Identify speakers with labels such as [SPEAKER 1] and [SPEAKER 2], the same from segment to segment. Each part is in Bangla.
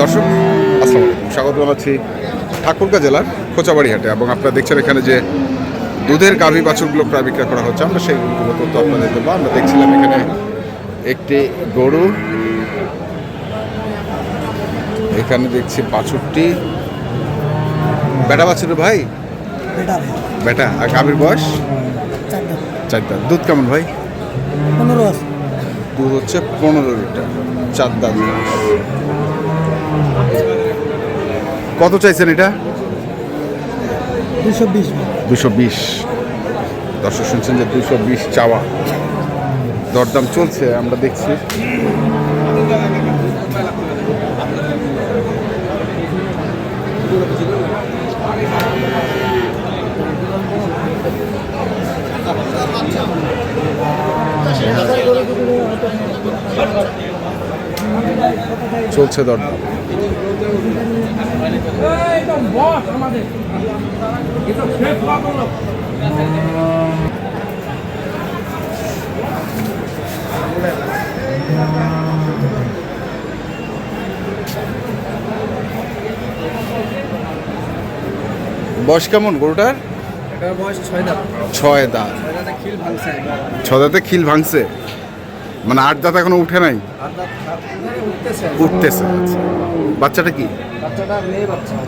[SPEAKER 1] দর্শক আসসালামু আলাইকুম। স্বাগত জানাচ্ছি ঠাকুরগাঁ জেলার খোঁচাবাড়ি হাটে এবং আপনারা দেখছেন এখানে যে দুধের গাভী বাছুরগুলো প্রায় বিক্রয় করা হচ্ছে। আমরা সেইগুলো তথ্য আপনাদের দেবো। আমরা দেখছিলাম এখানে একটি গরু। এখানে দেখছি বাছুরটি। বেটা বাছুর ভাই? বেটা আর গাভীর বয়স?
[SPEAKER 2] চারটা
[SPEAKER 1] চারটা দুধ কেমন ভাই?
[SPEAKER 2] পনেরো আছে।
[SPEAKER 1] দুধ হচ্ছে পনেরো লিটার চার দাম কত চাইছেন এটা?
[SPEAKER 2] দুশো বিশ।
[SPEAKER 1] দুশো বিশ। দর্শক শুনছেন যে দুশো বিশ চাওয়া। দরদাম চলছে আমরা দেখছি। চলছে দরদাম। বয়স কেমন গরুটার?
[SPEAKER 2] ছয় দাঁত।
[SPEAKER 1] ছয় দাঁতে।
[SPEAKER 2] খিল ভাঙছে।
[SPEAKER 1] মানে আট দাঁত এখনও উঠে নাই?
[SPEAKER 2] আর উঠতেছে।
[SPEAKER 1] আচ্ছা। বাচ্চাটা কি?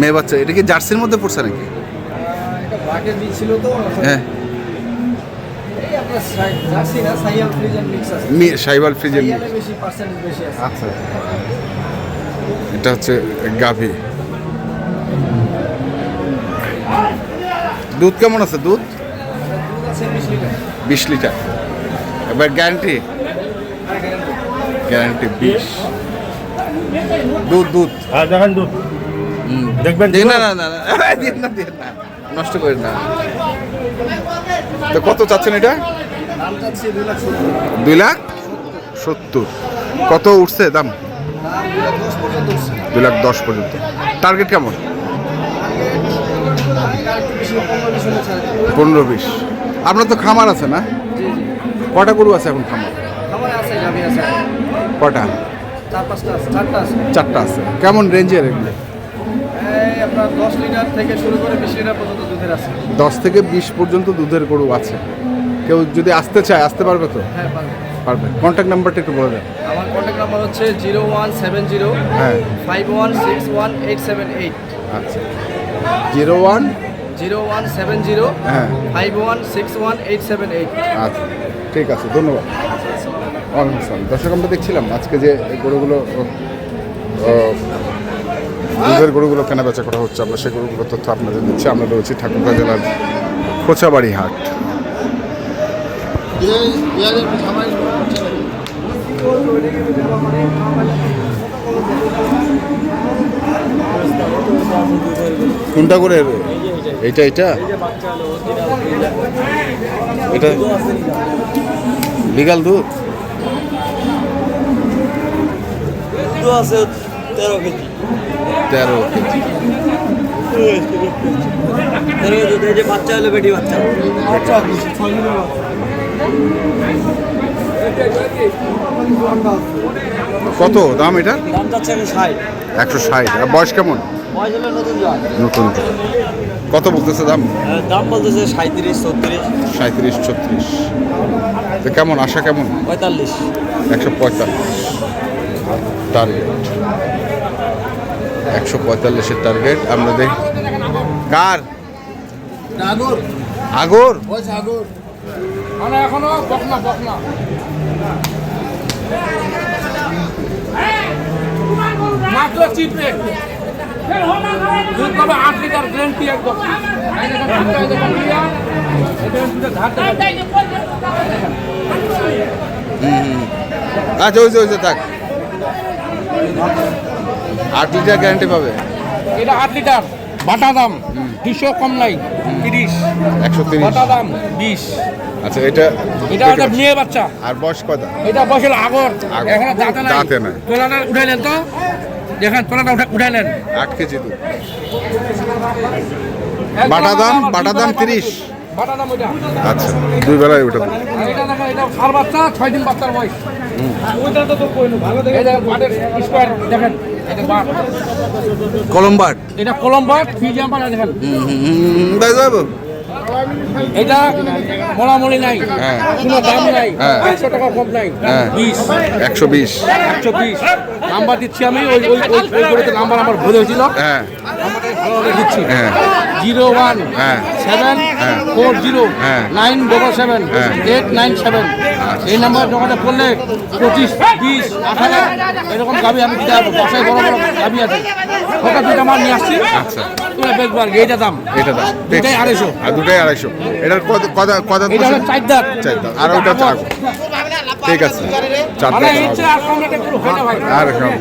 [SPEAKER 2] মেয়ে বাচ্চা।
[SPEAKER 1] এটা কি জার্সির মধ্যে পড়ছে নাকি? হ্যাঁ। সাইবাল ফ্রিজের আচ্ছা। এটা হচ্ছে গাভী। দুধ কেমন আছে দুধ?
[SPEAKER 2] দুধ বিশ লিটার।
[SPEAKER 1] এবার গ্যারান্টি গ্যারান্টি বিশ। দুধ দুধ।
[SPEAKER 3] হ্যাঁ দেখেন দুধ। দেখবেন
[SPEAKER 1] দিন না না না না। দিন না দিন না। নষ্ট করেন না। তো কত চাচ্ছেন এটা?
[SPEAKER 2] দুই লাখ সত্তর।
[SPEAKER 1] কত উঠছে দাম?
[SPEAKER 2] দুই লাখ দশ পর্যন্ত
[SPEAKER 1] টার্গেট কেমন?
[SPEAKER 2] পনেরো বিশ
[SPEAKER 1] আপনার তো খামার আছে না?
[SPEAKER 2] জি জি।
[SPEAKER 1] কটা গরু আছে এখন খামার? কটা?
[SPEAKER 2] চারটা আছে।
[SPEAKER 1] চারটা আছে। কেমন রেঞ্জের এগুলো?
[SPEAKER 2] দশ লিটার থেকে শুরু করে বিশ লিটার পর্যন্ত দুধের আছে।
[SPEAKER 1] দশ থেকে বিশ পর্যন্ত দুধের গরু আছে। কেউ যদি আসতে চায় আসতে পারবে তো?
[SPEAKER 2] হ্যাঁ পারবে।
[SPEAKER 1] পারবে। কন্ট্যাক্ট নাম্বারটা একটু বলে দেন।
[SPEAKER 2] আমার কন্ট্যাক্ট নাম্বার হচ্ছে জিরো ওয়ান সেভেন জিরো
[SPEAKER 1] হ্যাঁ।
[SPEAKER 2] Five one six one eight seven eight.
[SPEAKER 1] আচ্ছা। Zero one
[SPEAKER 2] zero one seven zero
[SPEAKER 1] হ্যাঁ
[SPEAKER 2] five one six one eight seven eight
[SPEAKER 1] আচ্ছা ঠিক আছে ধন্যবাদ ওয়ালাইকুম আসসালাম দর্শক আমরা দেখছিলাম আজকে যে এই গরুগুলো দুধের গরুগুলো কেনা বেচা করা হচ্ছে আমরা সেই গরুগুলো তথ্য আপনাদের দিচ্ছি আমরা রয়েছি ঠাকুরগাঁ জেলার খোঁচাবাড়ি হাট কোনটা করে এইটা এইটা? এটা লিগাল দুধ
[SPEAKER 3] আছে তেরো কেজি।
[SPEAKER 1] তেরো কেজি।
[SPEAKER 3] তেরো কেজি যে বাচ্চা হলে বেটি বাচ্চা।
[SPEAKER 1] কত দাম এটা?
[SPEAKER 3] দাম যাচ্ছে এখন ষাট।
[SPEAKER 1] একশো ষাট। আর বয়স কেমন?
[SPEAKER 3] নতুন
[SPEAKER 1] কত বলতেছে দাম?
[SPEAKER 3] দাম বলতেছে সাঁত্রিশ ছত্রিশ।
[SPEAKER 1] সাঁত্রিশ ছত্রিশ। তো কেমন? আশা কেমন?
[SPEAKER 3] পঁয়তাল্লিশ।
[SPEAKER 1] একশো পঁয়তাল্লিশ। টার্গেট একশো পঁয়তাল্লিশের টার্গেট আমরা দেখ কার? আগর।
[SPEAKER 4] মানে এখনও বকনা বকনা। মাত্র চিপে দুধ পাবে আট লিটার গ্যারেন্টি একদম।
[SPEAKER 1] আচ্ছা ওই যে ওই যে থাক। আট লিটার গ্যারান্টি পাবে।
[SPEAKER 4] এটা আট লিটার। বাটা দাম দুশো কম নাই তিরিশ।
[SPEAKER 1] একশো তিরিশ।
[SPEAKER 4] বাটা দাম বিশ।
[SPEAKER 1] আচ্ছা এটা
[SPEAKER 4] এটা একটা মেয়ে বাচ্চা
[SPEAKER 1] আর বয়স কয়টা
[SPEAKER 4] এটা বসে আগর
[SPEAKER 1] আগর।
[SPEAKER 4] এখানে দাঁতে নাই
[SPEAKER 1] দাঁতে নাই।
[SPEAKER 4] তোলাটা উঠাইলেন তো দেখেন তোলাটা উঠা- উঠাইলেন
[SPEAKER 1] আট কেজি দুধ বাটা দাম বাটা দাম তিরিশ আচ্ছা দুই বেলায় ওটা
[SPEAKER 4] এটা সার বাচ্চা ছয় দিন বাচ্চার বয়স দেখেন দেখেন এটা বাট
[SPEAKER 3] কলম্বার
[SPEAKER 4] এটা কলম্বার ফি জাম্পার দেখেন এটা মোলামুলি নাই।
[SPEAKER 1] হ্যাঁ।
[SPEAKER 4] কোনো দাম নাই।
[SPEAKER 1] হ্যাঁ।
[SPEAKER 4] একশো টাকা কম নাই।
[SPEAKER 1] হ্যাঁ।
[SPEAKER 4] বিশ।
[SPEAKER 1] একশো বিশ।
[SPEAKER 4] একশো বিশ। নাম্বার দিচ্ছি আমি ওই ওই ওই গরুতে নাম্বার আমার ভুল হয়েছিল।
[SPEAKER 1] হ্যাঁ।
[SPEAKER 4] দিচ্ছি।
[SPEAKER 1] হ্যাঁ।
[SPEAKER 4] জিরো ওয়ান
[SPEAKER 1] হ্যাঁ।
[SPEAKER 4] সেভেন ফোর জিরো
[SPEAKER 1] হ্যাঁ।
[SPEAKER 4] নাইন ডবল সেভেন
[SPEAKER 1] হ্যাঁ।
[SPEAKER 4] এইট নাইন সেভেন এই নাম্বার যোগাযোগ করলে পঁচিশ বিশ আঠারো এরকম গাবি আমি দিতে পারব। বাসায় বড় বড় গাবি আছে। ওটা দুইটা মাল নিয়ে আসছি।
[SPEAKER 1] আচ্ছা।
[SPEAKER 4] তোমরা বেচবো এইটা দাম।
[SPEAKER 1] এটা দাম।
[SPEAKER 4] দুটাই আড়াইশো।
[SPEAKER 1] আর দুটাই আড়াইশো। এটার কত কত কত
[SPEAKER 4] এটা হলো চার দাঁত
[SPEAKER 1] চার দাঁত। আর ওটা চার ঠিক আছে। চার
[SPEAKER 4] মানে
[SPEAKER 1] দাঁত
[SPEAKER 4] আর হয়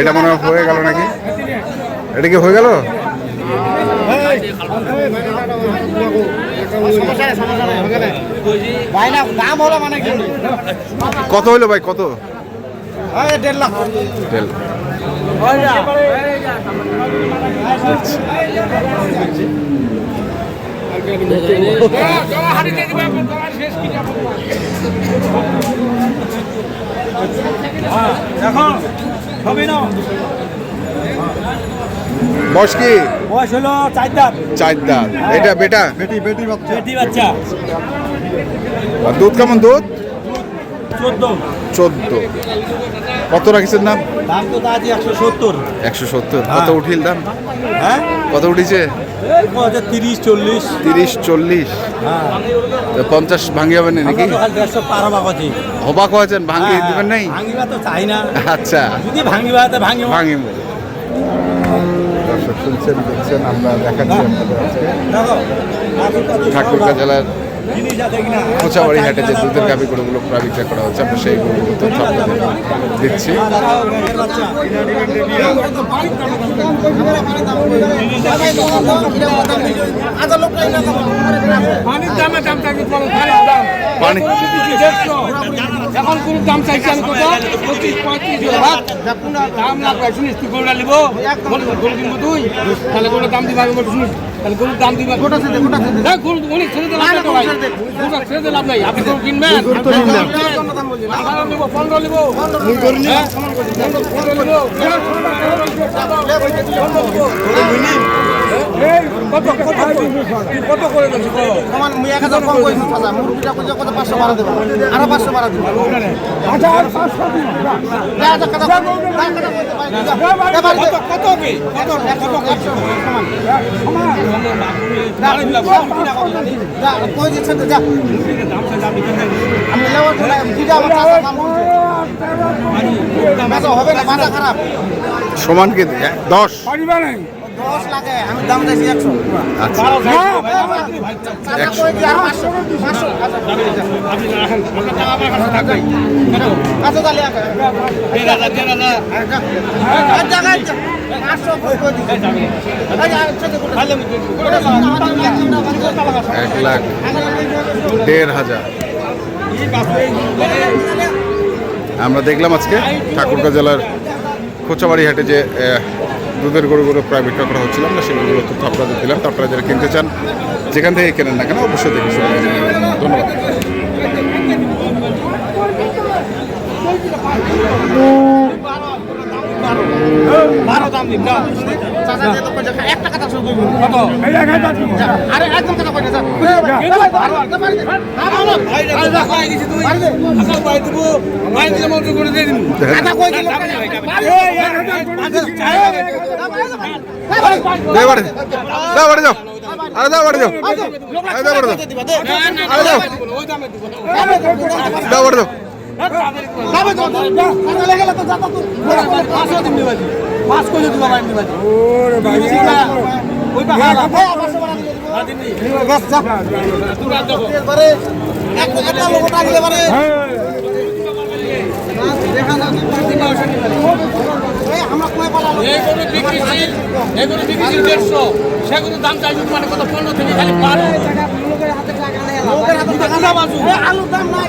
[SPEAKER 1] এটা মনে হয় হয়ে গেল নাকি? এটা কি হয়ে গেল।
[SPEAKER 2] ভাই না দাম হলো মানে
[SPEAKER 1] কত হইল ভাই কত?
[SPEAKER 2] দেড় লাখ।
[SPEAKER 4] কি যাব
[SPEAKER 3] দেখো সবই নাও।
[SPEAKER 1] বয়স কি?
[SPEAKER 3] বয়স হলো চার দাঁত।
[SPEAKER 1] চার দাঁত। এটা বেটা?
[SPEAKER 3] বেটি বাচ্চা।
[SPEAKER 1] আর দুধ কেমন দুধ?
[SPEAKER 3] চোদ্দ।
[SPEAKER 1] কত রাখিছেন দাম?
[SPEAKER 3] দাম তো তা আছে একশো সত্তর।
[SPEAKER 1] একশো সত্তর। কত উঠিল দাম?
[SPEAKER 3] হ্যাঁ?
[SPEAKER 1] কত উঠিছে?
[SPEAKER 3] তিরিশ চল্লিশ।
[SPEAKER 1] তিরিশ চল্লিশ।
[SPEAKER 3] হ্যাঁ।
[SPEAKER 1] পঞ্চাশ ভাঙি হবে না নাকি
[SPEAKER 3] দেড়শো পার হবা কথা।
[SPEAKER 1] অবাক হয়েছেন ভাঙি দিবেন নাই?
[SPEAKER 3] ভাঙিবা তো চাই না।
[SPEAKER 1] আচ্ছা।
[SPEAKER 3] যদি ভাঙিবা তো ভাঙিব
[SPEAKER 1] ভাঙিব দর্শক শুনছেন দেখছেন আমরা দেখাচ্ছি আপনাদের আজকে ঠাকুরগাঁ জেলার কোচাবাড়ি হাটে যে দুধের গাভি গরুগুলো প্রায় বিক্রয় করা হচ্ছে আমরা সেই গরুগুলো তথ্য আপনাদের দিচ্ছি। পানি
[SPEAKER 4] এখন কোনো দাম চাইছি আমি কত পঁচিশ পঁয়ত্রিশ হাত দাম না পাই শুনিস তুই গরুটা নিব। গরু কিনবো তুই। তাহলে গরুর দাম দিবা আমি শুনিস। তাহলে গরুর দাম দিবা গোটা ছেড়ে গোটা ছেড়ে গরু উনি ছেড়ে লাভ নাই ভাই। গোটা ছেড়ে দিলে লাভ নাই। আপনি গরু কিনবেন? গরু তো নিবেন আঠারো নিব পনেরো নিব। হ্যাঁ? পনেরো পনেরো নিব। এই, কত কত কত করে দিচ্ছি
[SPEAKER 2] মুই এক হাজার কম কইছি চাচা মুরগিটা কইছে কত পাঁচশো বাড়া দেবো আরও পাঁচশো বাড়া দেবো আচ্ছা পাঁচশো
[SPEAKER 4] কত কত কত কত
[SPEAKER 2] সমান যা কই দিচ্ছে তো যা আমি লেওয়ার করে আমার চাচা দাম হবে না মাথা খারাপ
[SPEAKER 1] সমান কি দশ
[SPEAKER 4] পারিবা নাই
[SPEAKER 1] আচ্ছা।
[SPEAKER 4] কত
[SPEAKER 2] আচ্ছা তাহলে এক
[SPEAKER 1] লাখ দেড় হাজার। আমরা দেখলাম আজকে ঠাকুরগাঁ জেলার কোচাবাড়ি হাটে যে দুধের গরুগুলো বিক্রয় করা হচ্ছিল না সেগুলো তথ্য আপনাদের দিলাম। তো আপনারা যারা কিনতে চান, যেখান থেকে কেনেন না কেন, অবশ্যই দেখে নিয়ে যাবেন। ধন্যবাদ
[SPEAKER 2] একটা কথা শুরু করব কত আরে একদম না
[SPEAKER 1] দাও যাও আরে দাও বাড়ি যাও আরে দাও বাড়ি যাও আরে দাও দাও বাড়ি যাও
[SPEAKER 4] এগুলো বিক্রি এগুলো বিক্রি দেড়শো সেগুলো দাম চাইছি মানে কত পনেরো থেকে খালি বারো
[SPEAKER 2] আলুর দাম নাই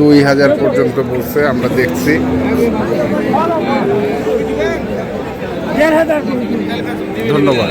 [SPEAKER 1] দুই হাজার পর্যন্ত বলছে আমরা দেখছি। ধন্যবাদ।